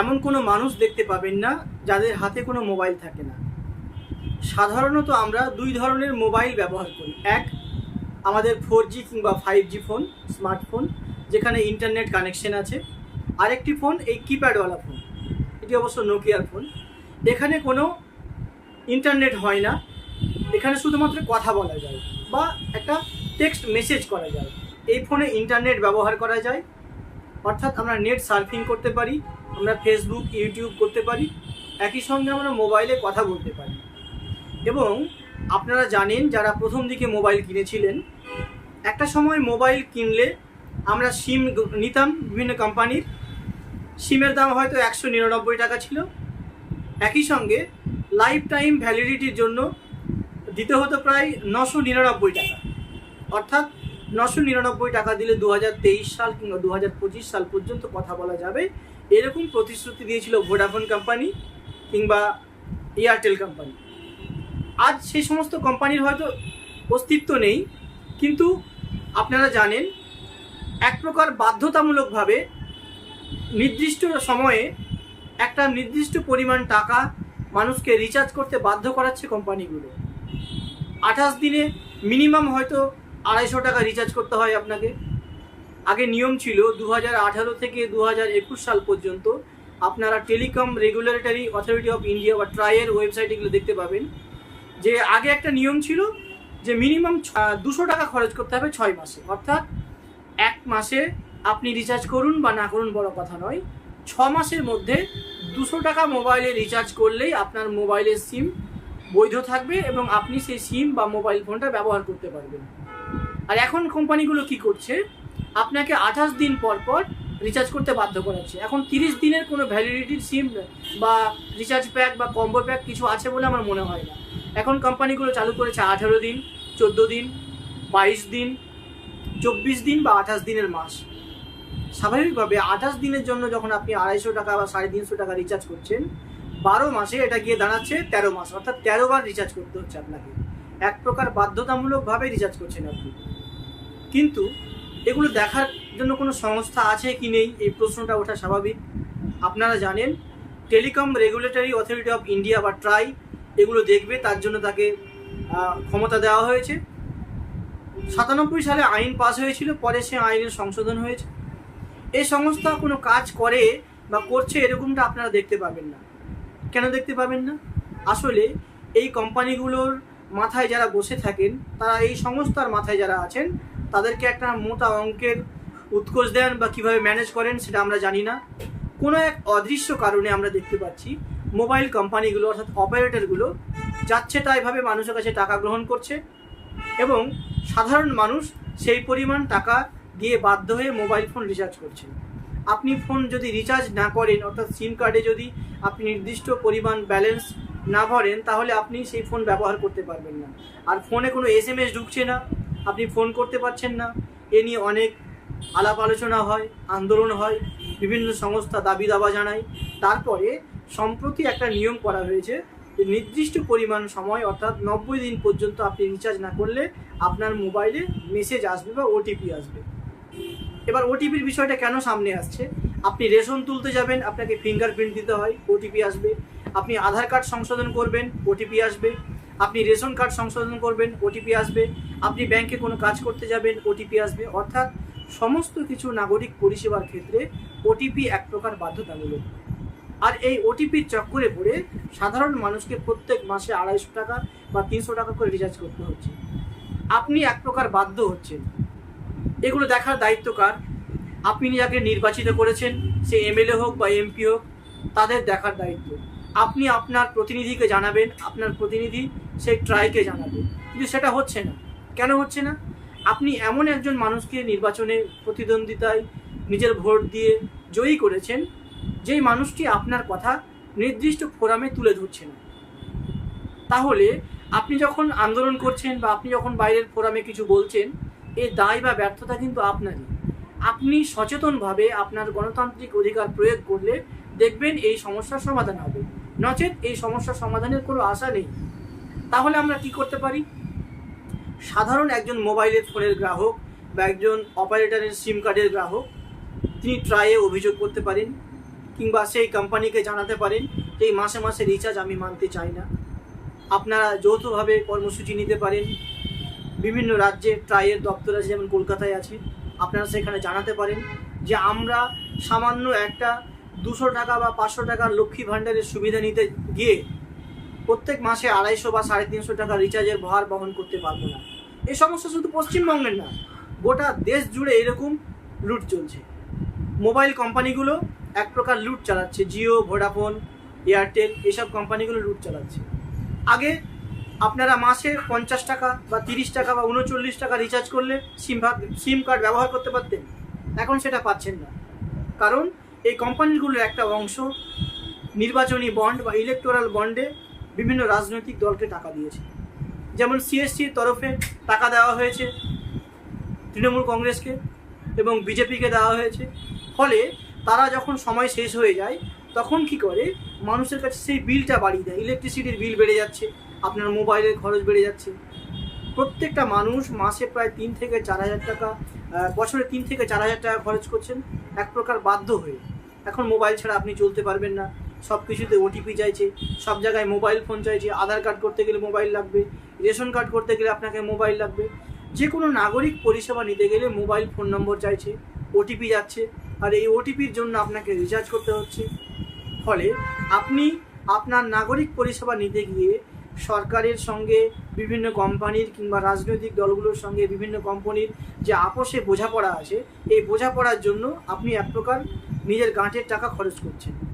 এমন কোনো মানুষ দেখতে পাবেন না যাদের হাতে কোনো মোবাইল থাকে না। সাধারণত আমরা দুই ধরনের মোবাইল ব্যবহার করি। এক, আমাদের ফোর জি কিংবা ফাইভ জি ফোন স্মার্টফোন যেখানে ইন্টারনেট কানেকশন আছে। আরেকটি ফোন এই কিপ্যাডওয়ালা ফোন এটি অবশ্য নোকিয়ার ফোন এখানে কোনো ইন্টারনেট হয় না। এখানে শুধুমাত্র কথা বলা যায় বা একটা টেক্সট মেসেজ করা যায়। এই ফোনে ইন্টারনেট ব্যবহার করা যায়। অর্থাৎ আমরা নেট সার্ফিং করতে পারি, আমরা ফেসবুক ইউটিউব করতে পারি, একই সঙ্গে আমরা মোবাইলে কথা বলতে পারি। এবং আপনারা জানেন, যারা প্রথম দিকে মোবাইল কিনেছিলেন, একটা সময় মোবাইল কিনলে আমরা সিম নিতাম বিভিন্ন কোম্পানির সিমের দাম হয়তো একশো নিরানব্বই টাকা ছিল। একই সঙ্গে লাইফ টাইম ভ্যালিডিটির জন্য দিতে হতো প্রায় নশো নিরানব্বই টাকা। অর্থাৎ নশো নিরানব্বই টাকা দিলে দু হাজার তেইশ সাল কিংবা দু হাজার পঁচিশ সাল পর্যন্ত কথা বলা যাবে। এরকম প্রতিশ্রুতি দিয়েছিল ভোডাফোন কোম্পানি কিংবা এয়ারটেল কোম্পানি আজ সেই সমস্ত কোম্পানির হয়তো অস্তিত্ব নেই, কিন্তু আপনারা জানেন, এক প্রকার বাধ্যতামূলকভাবে নির্দিষ্ট সময়ে একটা নির্দিষ্ট পরিমাণ টাকা মানুষকে রিচার্জ করতে বাধ্য করাচ্ছে কোম্পানিগুলো আঠাশ দিনে মিনিমাম হয়তো আড়াইশো টাকা রিচার্জ করতে হয় আপনাকে। আগে নিয়ম ছিল দু থেকে দু সাল পর্যন্ত আপনারা telecom regulatory authority of India বা ট্রাইয়ের ওয়েবসাইট এগুলো দেখতে পাবেন। যে আগে একটা নিয়ম ছিল যে মিনিমাম দুশো টাকা খরচ করতে হবে ছয় মাসে। অর্থাৎ এক মাসে আপনি রিচার্জ করুন বা না করুন বড় কথা নয়, ছ মাসের মধ্যে দুশো টাকা মোবাইলে রিচার্জ করলেই আপনার মোবাইলের সিম বৈধ থাকবে এবং আপনি সেই সিম বা মোবাইল ফোনটা ব্যবহার করতে পারবেন। আর এখন কোম্পানিগুলো কি করছে? আপনাকে আঠাশ দিন পর পর রিচার্জ করতে বাধ্য করাচ্ছে। এখন তিরিশ দিনের কোনো ভ্যালিডিটির সিম বা রিচার্জ প্যাক বা কম্বো প্যাক কিছু আছে বলে আমার মনে হয় না। এখন কোম্পানিগুলো চালু করেছে আঠেরো দিন, চোদ্দ দিন, বাইশ দিন, চব্বিশ দিন বা আঠাশ দিনের মাস। স্বাভাবিকভাবে আঠাশ দিনের জন্য যখন আপনি আড়াইশো টাকা বা সাড়ে তিনশো টাকা রিচার্জ করছেন, বারো মাসে এটা গিয়ে দাঁড়াচ্ছে তেরো মাস। অর্থাৎ তেরো বার রিচার্জ করতে হচ্ছে আপনাকে। এক প্রকার বাধ্যতামূলকভাবে রিচার্জ করছেন আপনি। কিন্তু এগুলো দেখার জন্য কোনো সংস্থা আছে কি নেই? এই প্রশ্নটা ওঠা স্বাভাবিক। আপনারা জানেন, telecom regulatory authority of India বা ট্রাই এগুলো দেখবে, তার জন্য তাকে ক্ষমতা দেওয়া হয়েছে। সাতানব্বই সালে আইন পাস হয়েছিল, পরে সে আইনের সংশোধন হয়েছে। এই সংস্থা কোনো কাজ করে বা করছে এরকমটা আপনারা দেখতে পাবেন না। কেন দেখতে পাবেন না? আসলে এই কোম্পানিগুলোর মাথায় যারা বসে থাকেন, তারা এই সংস্থার মাথায় যারা আছেন, তাদেরকে একটা মোটা অঙ্কের উৎকোচ দেন বা কীভাবে ম্যানেজ করেন সেটা আমরা জানি না। কোনো এক অদৃশ্য কারণে আমরা দেখতে পাচ্ছি মোবাইল কোম্পানিগুলো অর্থাৎ অপারেটরগুলো যাচ্ছে তাইভাবে মানুষের কাছে টাকা গ্রহণ করছে এবং সাধারণ মানুষ সেই পরিমাণ টাকা দিয়ে বাধ্য হয়ে মোবাইল ফোন রিচার্জ করছে। আপনি ফোন যদি রিচার্জ না করেন, অর্থাৎ সিম কার্ডে যদি আপনি নির্দিষ্ট পরিমাণ ব্যালেন্স না ভরেন, তাহলে আপনি সেই ফোন ব্যবহার করতে পারবেন না। আর ফোনে কোনো এস এম এস ঢুকছে না, আপনি ফোন করতে পারছেন না। এ নিয়ে অনেক আলাপ আলোচনা হয়, আন্দোলন হয়, বিভিন্ন সংস্থা দাবি দাবা জানায়। তারপরে সম্প্রতি একটা নিয়ম করা হয়েছে যে নির্দিষ্ট পরিমাণ সময়, অর্থাৎ নব্বই দিন পর্যন্ত আপনি রিচার্জ না করলে আপনার মোবাইলে মেসেজ আসবে বা ওটিপি আসবে। এবার ওটিপির বিষয়টা কেন সামনে আসছে? আপনি রেশন তুলতে যাবেন, আপনাকে ফিঙ্গারপ্রিন্ট দিতে হয় ওটিপি আসবে। আপনি আধার কার্ড সংশোধন করবেন ওটিপি আসবে। আপনি রেশন কার্ড সংশোধন করবেন ওটিপি আসবে। আপনি ব্যাংকে কোনো কাজ করতে যাবেন ওটিপি আসবে। অর্থাৎ সমস্ত কিছু নাগরিক পরিষেবার ক্ষেত্রে ওটিপি এক প্রকার বাধ্যতামূলক। আর এই ওটিপির চক্করে পড়ে সাধারণ মানুষকে প্রত্যেক মাসে আড়াইশো টাকা বা তিনশো টাকা করে রিচার্জ করতে হচ্ছে। আপনি এক প্রকার বাধ্য হচ্ছেন। এগুলো দেখার দায়িত্ব কার? আপনি যাকে নির্বাচিত করেছেন, সে এমএলএ হোক বা এমপি হোক, তাদের দেখার দায়িত্ব। আপনি আপনার প্রতিনিধিকে জানাবেন, আপনার প্রতিনিধি সেই ট্রাইকে জানাবে। কিন্তু সেটা হচ্ছে না। কেন হচ্ছে না? আপনি এমন একজন মানুষকে নির্বাচনে প্রতিদ্বন্দ্বিতায় নিজের ভোট দিয়ে জয়ী করেছেন, যেই মানুষটি আপনার কথা নির্দিষ্ট ফোরামে তুলে ধরছে না। তাহলে আপনি যখন আন্দোলন করছেন বা আপনি যখন বাইরের ফোরামে কিছু বলছেন, এই দায় বা ব্যর্থতা কিন্তু আপনারই। আপনি সচেতনভাবে আপনার গণতান্ত্রিক অধিকার প্রয়োগ করলে দেখবেন এই সমস্যার সমাধান হবে। নচেত এই সমস্যার সমাধানের কোনো আশা নেই। তাহলে আমরা কি করতে পারি? সাধারণ একজন মোবাইলের ফোনের গ্রাহক বা একজন অপারেটরের সিম কার্ডের গ্রাহক, তিনি ট্রাইয়ে অভিযোগ করতে পারেন কিংবা সেই কোম্পানিকে জানাতে পারেন যে এই মাসে মাসে রিচার্জ আমি মানতে চাই না। আপনারা যৌথভাবে কর্মসূচি নিতে পারেন। বিভিন্ন রাজ্যে ট্রাইয়ের দপ্তর আছে, যেমন কলকাতায় আছে। আপনারা সেখানে জানাতে পারেন যে আমরা সামান্য একটা দুশো টাকা বা পাঁচশো টাকার লক্ষ্মী ভাণ্ডারের সুবিধা নিতে গিয়ে প্রত্যেক মাসে আড়াইশো বা সাড়ে তিনশো টাকা রিচার্জের ভার বহন করতে পারব না। এই সমস্যা শুধু পশ্চিমবঙ্গের না, গোটা দেশ জুড়ে এরকম লুট চলছে। মোবাইল কোম্পানিগুলো এক প্রকার লুট চালাচ্ছে, জিও, ভোডাফোন, এয়ারটেল, এসব কোম্পানিগুলো লুট চালাচ্ছে। আগে আপনারা মাসে পঞ্চাশ টাকা বা তিরিশ টাকা বা উনচল্লিশ টাকা রিচার্জ করলে সিম সিম কার্ড ব্যবহার করতে পারতেন, এখন সেটা পাচ্ছেন না। কারণ এই কোম্পানিগুলোর একটা অংশ নির্বাচনী বন্ড বা ইলেকটোরাল বন্ডে বিভিন্ন রাজনৈতিক দলকে টাকা দিয়েছে। যেমন সিএসসির তরফে টাকা দেওয়া হয়েছে তৃণমূল কংগ্রেসকে এবং বিজেপিকে দেওয়া হয়েছে। ফলে তারা যখন সময় শেষ হয়ে যায়, তখন কি করে? মানুষের কাছে সেই বিলটা বাড়িয়ে দেয়। ইলেকট্রিসিটির বিল বেড়ে যাচ্ছে, আপনার মোবাইলের খরচ বেড়ে যাচ্ছে। প্রত্যেকটা মানুষ মাসে প্রায় তিন থেকে চার হাজার টাকা বছরে তিন থেকে চার হাজার টাকা খরচ করছেন। এক প্রকার বাধ্য হয়ে। এখন মোবাইল ছাড়া আপনি চলতে পারবেন না। সব কিছুতে ওটিপি চাইছে, সব জায়গায় মোবাইল ফোন চাইছে, আধার কার্ড করতে গেলে মোবাইল লাগবে, রেশন কার্ড করতে গেলে আপনাকে মোবাইল লাগবে। যে কোনো নাগরিক পরিষেবা নিতে গেলে মোবাইল ফোন নম্বর চাইছে ওটিপি যাচ্ছে, আর এই ওটিপির জন্য আপনাকে রিচার্জ করতে হচ্ছে। ফলে আপনি আপনার নাগরিক পরিষেবা নিতে গিয়ে সরকারের সঙ্গে বিভিন্ন কোম্পানির কিংবা রাজনৈতিক দলগুলোর সঙ্গে বিভিন্ন কোম্পানির যে আপোষে বোঝাপড়া আছে, এই বোঝাপড়ার জন্য আপনি এক প্রকার নিজের গাঁটের টাকা খরচ করছেন।